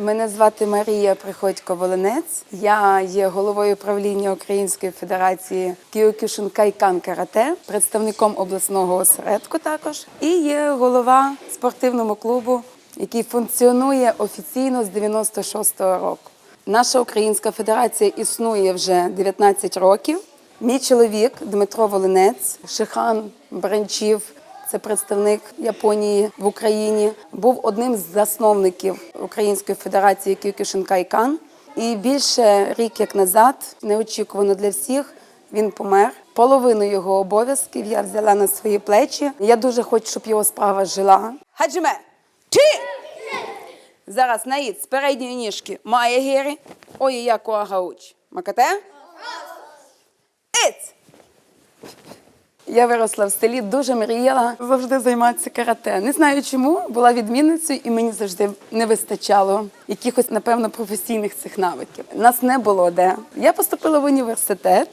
Мене звати Марія Приходько Волинець. Я є головою правління Української федерації Кіокюшин Кайкан Карате, представником обласного осередку також, і є голова спортивного клубу, який функціонує офіційно з 96-го року. Наша українська федерація існує вже 19 років. Мій чоловік Дмитро Волинець, Шихан Бранчів, це представник Японії в Україні, був одним з засновників Української федерації Кюкюшинкайкан. І більше рік як назад, неочікувано для всіх, він помер. Половину його обов'язків я взяла на свої плечі. Я дуже хочу, щоб його справа жила. Хаджиме! Ти! Зараз наїд з передньої ніжки має гірі. Ой, яку агауч. Макате? Іць! Я виросла в селі, дуже мріяла завжди займатися карате. Не знаю чому, була відмінницею, і мені завжди не вистачало якихось, напевно, професійних цих навиків. Нас не було де. Я поступила в університет,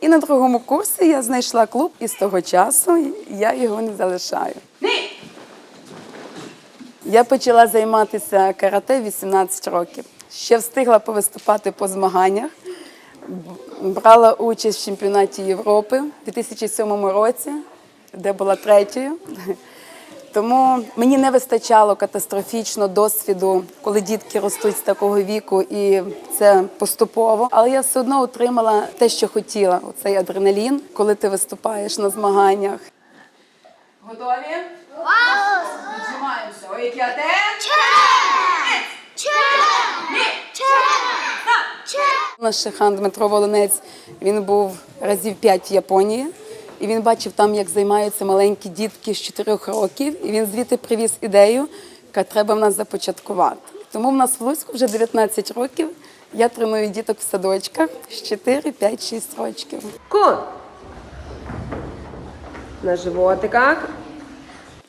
і на другому курсі я знайшла клуб, і з того часу я його не залишаю. Я почала займатися карате 18 років. Ще встигла повиступати по змаганнях. Брала участь в чемпіонаті Європи у 2007 році, де була третьою. Тому мені не вистачало катастрофічно досвіду, коли дітки ростуть з такого віку, і це поступово. Але я все одно отримала те, що хотіла. Оцей адреналін, коли ти виступаєш на змаганнях. Готові? Віджимаємося. Ой, яке Наш Шихан Дмитро Волонець він був разів п'ять в Японії, і він бачив там, як займаються маленькі дітки з 4 років. І він звідти привіз ідею, яка треба в нас започаткувати. Тому в нас в Луцьку вже 19 років. Я треную діток в садочках з 4, 5, 6 років. Кун. На животиках.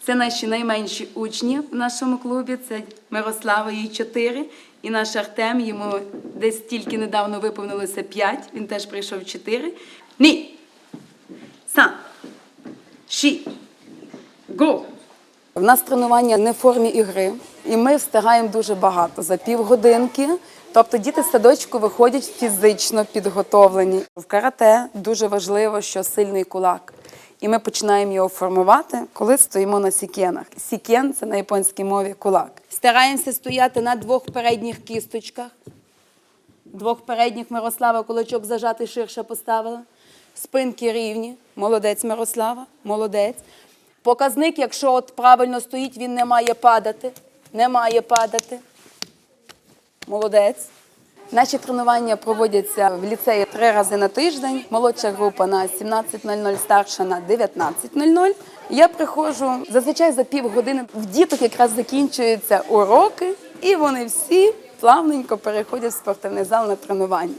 Це наші найменші учні в нашому клубі. Це Мирослава, їй 4, і наш Артем, йому десь тільки недавно виповнилося 5, він теж прийшов 4. Ні. Сан. Ші. Го. У нас тренування не в формі ігри, і ми встигаємо дуже багато за півгодинки. Тобто діти з садочку виходять фізично підготовлені. В карате дуже важливо, що сильний кулак. І ми починаємо його формувати, коли стоїмо на сікенах. Сікен це на японській мові кулак. Стараємося стояти на двох передніх кісточках. Двох передніх Мирослава кулачок зажатий ширше поставила. Спинки рівні. Молодець Мирослава, молодець. Показник, якщо от правильно стоїть, він не має падати. Не має падати. Молодець. Наші тренування проводяться в ліцеї три рази на тиждень. Молодша група на 17.00, старша на 19.00. Я приходжу зазвичай за півгодини. В діток якраз закінчуються уроки, і вони всі плавненько переходять в спортивний зал на тренування.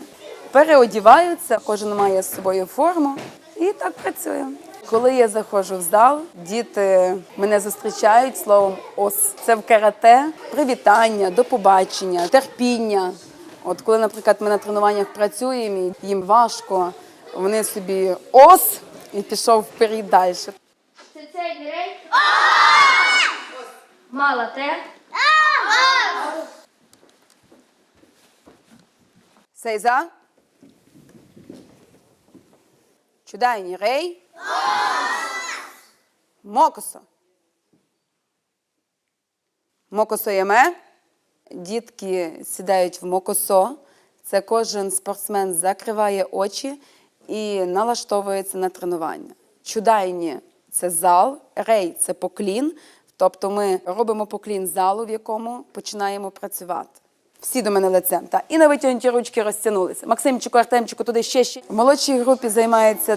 Переодіваються, кожен має з собою форму, і так працює. Коли я заходжу в зал, діти мене зустрічають словом ос. Це в карате, привітання, до побачення, терпіння. От коли, наприклад, ми на тренуваннях працюємо, і їм важко, вони собі ос і пішов вперед далі. Це цей грей. Мала те. Сейза? Чудайні рей? Мокосо. Мокосо яме. Дітки сідають в мокосо. Це кожен спортсмен закриває очі і налаштовується на тренування. Чудайні це зал, рей це поклін. Тобто ми робимо поклін залу, в якому починаємо працювати. Всі до мене лицем. Та. І на витягнуті ручки розтягнулися. Максимчику, Артемчику, туди ще ще. В молодшій групі займається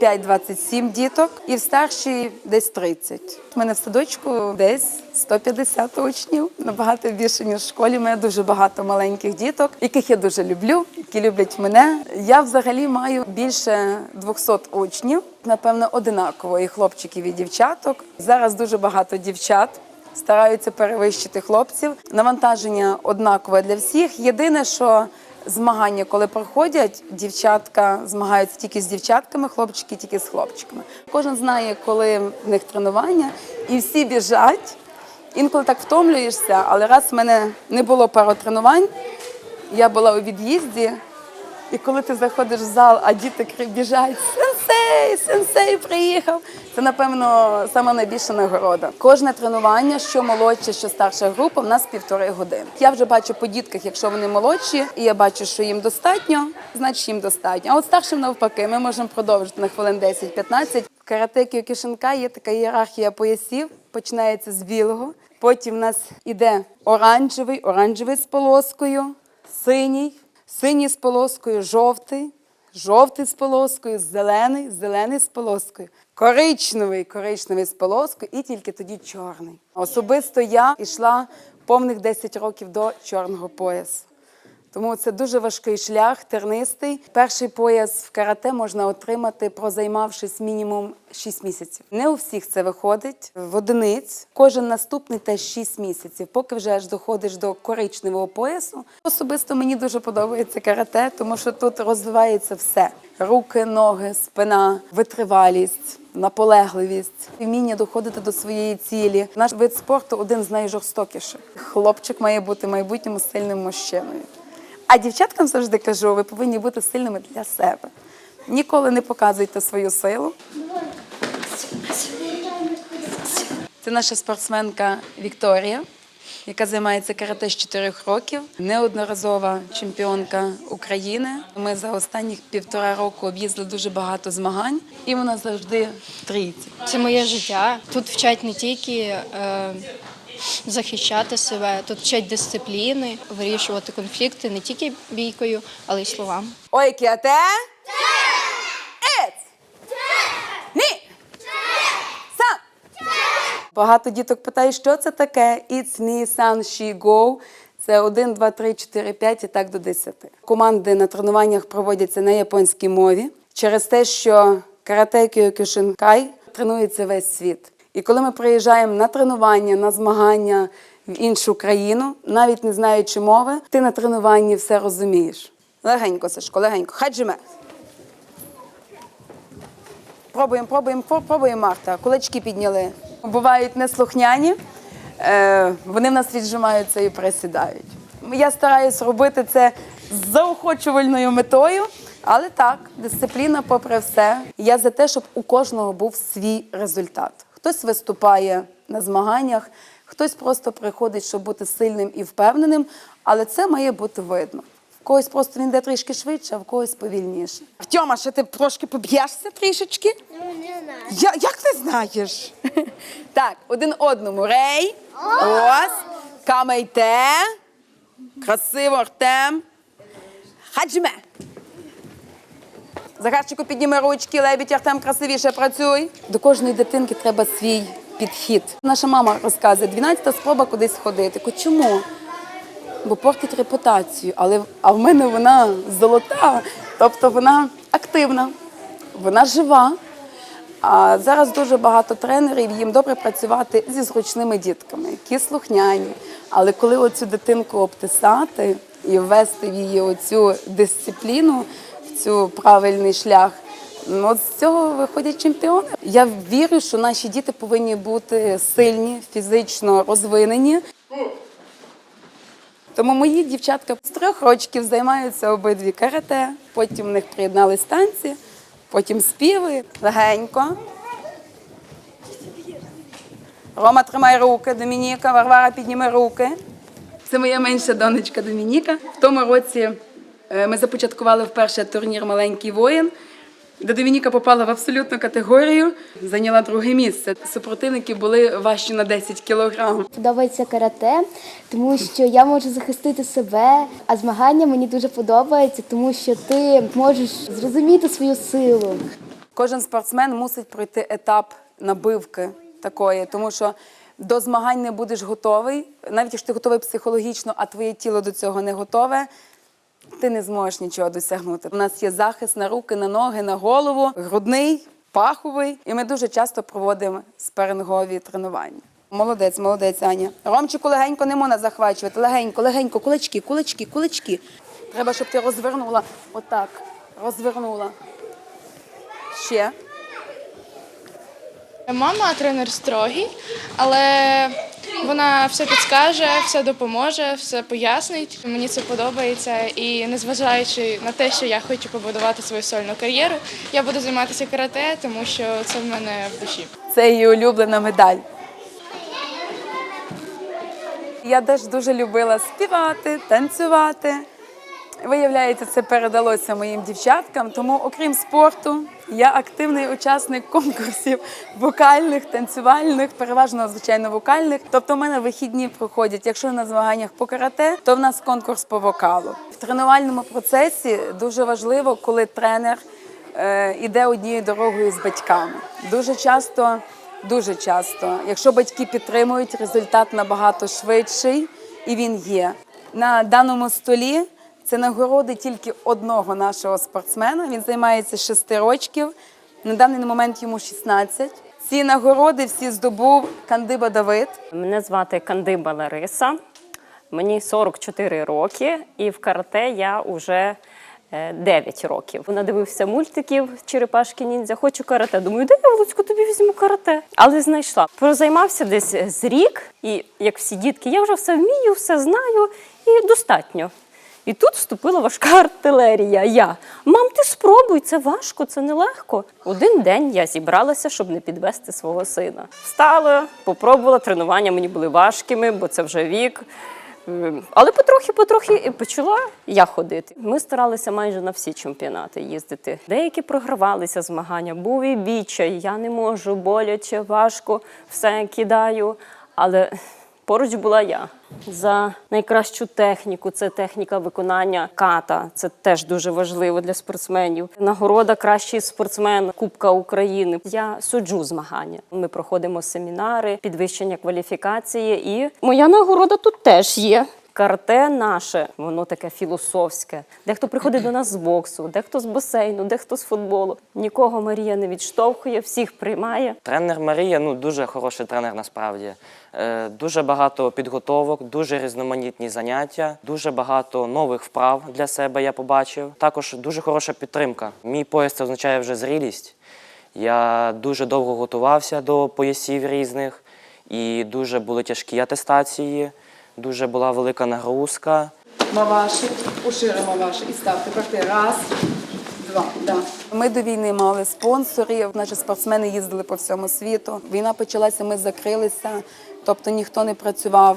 25-27 діток, і в старшій десь 30. У мене в садочку десь 150 учнів, набагато більше, ніж в школі. У дуже багато маленьких діток, яких я дуже люблю, які люблять мене. Я взагалі маю більше 200 учнів, напевно, одинаково, і хлопчиків, і дівчаток. Зараз дуже багато дівчат стараються перевищити хлопців. Навантаження однакове для всіх. Єдине, що змагання, коли проходять, дівчатка змагаються тільки з дівчатками, хлопчики тільки з хлопчиками. Кожен знає, коли в них тренування, і всі біжать. Інколи так втомлюєшся, але раз в мене не було паротренувань, я була у від'їзді, і коли ти заходиш в зал, а діти біжать Сенсей, сенсей приїхав. Це, напевно, сама найбільша нагорода. Кожне тренування, що молодша, що старша група, в нас півтори години. Я вже бачу по дітках, якщо вони молодші, і я бачу, що їм достатньо, значить їм достатньо. А от старшим навпаки, ми можемо продовжити на хвилин 10-15. В карате Кіокішинка є така ієрархія поясів. Починається з білого. Потім в нас іде оранжевий, оранжевий з полоскою, синій, синій з полоскою, жовтий, жовтий з полоскою, зелений, зелений з полоскою, коричневий, коричневий з полоскою і тільки тоді чорний. Особисто я йшла повних 10 років до чорного поясу. Тому це дуже важкий шлях, тернистий. Перший пояс в карате можна отримати, прозаймавшись мінімум 6 місяців. Не у всіх це виходить в одиниць. Кожен наступний теж 6 місяців, поки вже аж доходиш до коричневого поясу. Особисто мені дуже подобається карате, тому що тут розвивається все: руки, ноги, спина, витривалість. Наполегливість, вміння доходити до своєї цілі. Наш вид спорту один з найжорстокіших. Хлопчик має бути майбутньому сильним мужчиною. А дівчаткам завжди кажу, ви повинні бути сильними для себе. Ніколи не показуйте свою силу. Це наша спортсменка Вікторія, яка займається карате з 4 років, неодноразова чемпіонка України. Ми за останні півтора року об'їздили дуже багато змагань, і вона завжди в трійці. Це моє життя. Тут вчать не тільки е, захищати себе, тут вчать дисципліни, вирішувати конфлікти не тільки бійкою, але й словами. Ой, кіате! Багато діток питають, що це таке? It's me, san, she, go. Це 1, 2, 3, 4, 5 і так до 10. Команди на тренуваннях проводяться на японській мові через те, що карате Кyokushinkai тренується весь світ. І коли ми приїжджаємо на тренування, на змагання в іншу країну, навіть не знаючи мови, ти на тренуванні все розумієш. Легенько, Сашко, легенько. Хаджиме. Пробуємо, пробуємо, пробуємо, Марта. Кулачки підняли. Бувають неслухняні, е, вони в нас віджимаються і присідають. Я стараюсь робити це з заохочувальною метою, але так, дисципліна, попри все. Я за те, щоб у кожного був свій результат. Хтось виступає на змаганнях, хтось просто приходить, щоб бути сильним і впевненим, але це має бути видно. В когось просто він йде трішки швидше, а в когось повільніше. Артема, ще ти трошки поб'єшся трішечки? Ну, не знаю. Я, як ти знаєш? так, один одному. Рей. Ось. Камейте. Красиво, Артем. Хаджме. Захарчику підніми ручки, лебідь, Артем красивіше працюй. До кожної дитинки треба свій підхід. Наша мама розказує, 12-та спроба кудись ходити. Чому? бо портить репутацію. Але а в мене вона золота, тобто вона активна, вона жива. А зараз дуже багато тренерів, їм добре працювати зі зручними дітками, які слухняні. Але коли оцю дитинку обтисати і ввести в її оцю дисципліну, цю правильний шлях, ну, от з цього виходять чемпіони. Я вірю, що наші діти повинні бути сильні, фізично розвинені. Тому мої дівчатка з трьох років займаються обидві карате, потім в них приєднались танці, потім співи легенько. Рома, тримай руки, Домініка, Варвара, підніми руки. Це моя менша донечка Домініка. В тому році ми започаткували вперше турнір Маленький воїн, де Домініка попала в абсолютну категорію, зайняла друге місце. Супротивники були важчі на 10 кілограм. Подобається карате, тому що я можу захистити себе, а змагання мені дуже подобається, тому що ти можеш зрозуміти свою силу. Кожен спортсмен мусить пройти етап набивки такої, тому що до змагань не будеш готовий, навіть якщо ти готовий психологічно, а твоє тіло до цього не готове. Ти не зможеш нічого досягнути. У нас є захист на руки, на ноги, на голову, грудний, паховий. І ми дуже часто проводимо спарингові тренування. Молодець, молодець, Аня. Ромчику легенько не можна захвачувати. Легенько, легенько, кулачки, кулачки, кулачки. Треба, щоб ти розвернула. Отак. Розвернула. Ще. Мама тренер строгий, але вона все підскаже, все допоможе, все пояснить. Мені це подобається. І незважаючи на те, що я хочу побудувати свою сольну кар'єру, я буду займатися карате, тому що це в мене в душі. Це її улюблена медаль. Я теж дуже любила співати, танцювати. Виявляється, це передалося моїм дівчаткам. Тому, окрім спорту, я активний учасник конкурсів вокальних, танцювальних, переважно, звичайно, вокальних. Тобто, в мене вихідні проходять. Якщо на змаганнях по карате, то в нас конкурс по вокалу. В тренувальному процесі дуже важливо, коли тренер е, іде однією дорогою з батьками. Дуже часто, дуже часто, якщо батьки підтримують, результат набагато швидший і він є. На даному столі це нагороди тільки одного нашого спортсмена. Він займається 6 років. На даний момент йому 16. Ці нагороди всі здобув Кандиба Давид. Мене звати Кандиба Лариса, мені 44 роки, і в карате я вже 9 років. Надивився мультиків Черепашки ніндзя, хочу карате. Думаю, де я Луцьку тобі візьму карате. Але знайшла. Прозаймався десь з рік, і як всі дітки, я вже все вмію, все знаю і достатньо. І тут вступила важка артилерія. Я мам, ти спробуй, це важко, це нелегко. Один день я зібралася, щоб не підвести свого сина. Встала, попробувала. Тренування мені були важкими, бо це вже вік. Ем, Але потрохи-потрохи почала я ходити. Ми старалися майже на всі чемпіонати їздити. Деякі програвалися змагання, був і відчай, я не можу, боляче, важко, все кидаю. Але Поруч була я за найкращу техніку. Це техніка виконання ката. Це теж дуже важливо для спортсменів. Нагорода кращий спортсмен Кубка України. Я суджу змагання. Ми проходимо семінари, підвищення кваліфікації, і моя нагорода тут теж є. Карате наше, воно таке філософське. Дехто приходить до нас з боксу, дехто з басейну, дехто з футболу. Нікого Марія не відштовхує, всіх приймає. Тренер Марія ну дуже хороший тренер насправді. Е, дуже багато підготовок, дуже різноманітні заняття, дуже багато нових вправ для себе я побачив. Також дуже хороша підтримка. Мій пояс це означає вже зрілість. Я дуже довго готувався до поясів різних, і дуже були тяжкі атестації, дуже була велика нагрузка. Маваші, ушири маваші і став. Тепер раз, два. Да. Ми до війни мали спонсорів. Наші спортсмени їздили по всьому світу. Війна почалася, ми закрилися, тобто ніхто не працював.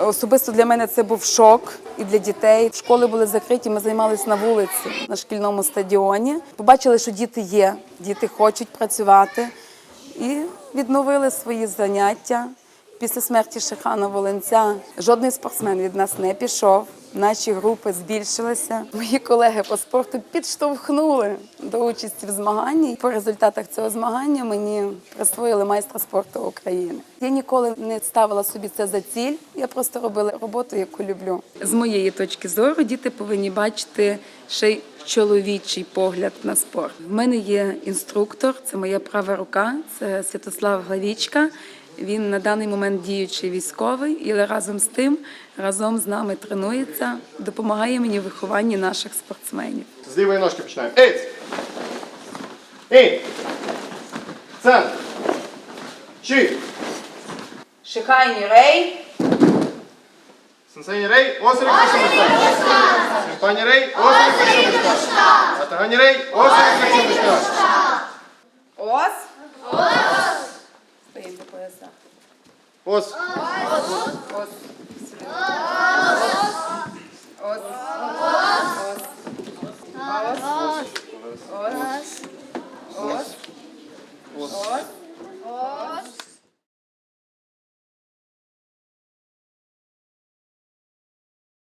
Особисто для мене це був шок і для дітей. Школи були закриті, ми займалися на вулиці, на шкільному стадіоні. Побачили, що діти є, діти хочуть працювати і відновили свої заняття. Після смерті Шихана Волинця жодний спортсмен від нас не пішов. Наші групи збільшилися. Мої колеги по спорту підштовхнули до участі в змаганні. По результатах цього змагання мені присвоїли майстра спорту України. Я ніколи не ставила собі це за ціль. Я просто робила роботу, яку люблю. З моєї точки зору, діти повинні бачити ще й чоловічий погляд на спорт. В мене є інструктор, це моя права рука, це Святослав Главічка. Він на даний момент діючий військовий, але разом з тим, разом з нами тренується, допомагає мені в вихованні наших спортсменів. З лівої ножки починаємо. Ейц! Ей! Центр! Чи! Шихайні рей. Сенсей рей, острів Сенсей Симпані рей, острів Сенсей Атагані рей, острів Сенсей Ос. Ос. Ос. Ос. Ос. Ос. Ос. Ос. Ос.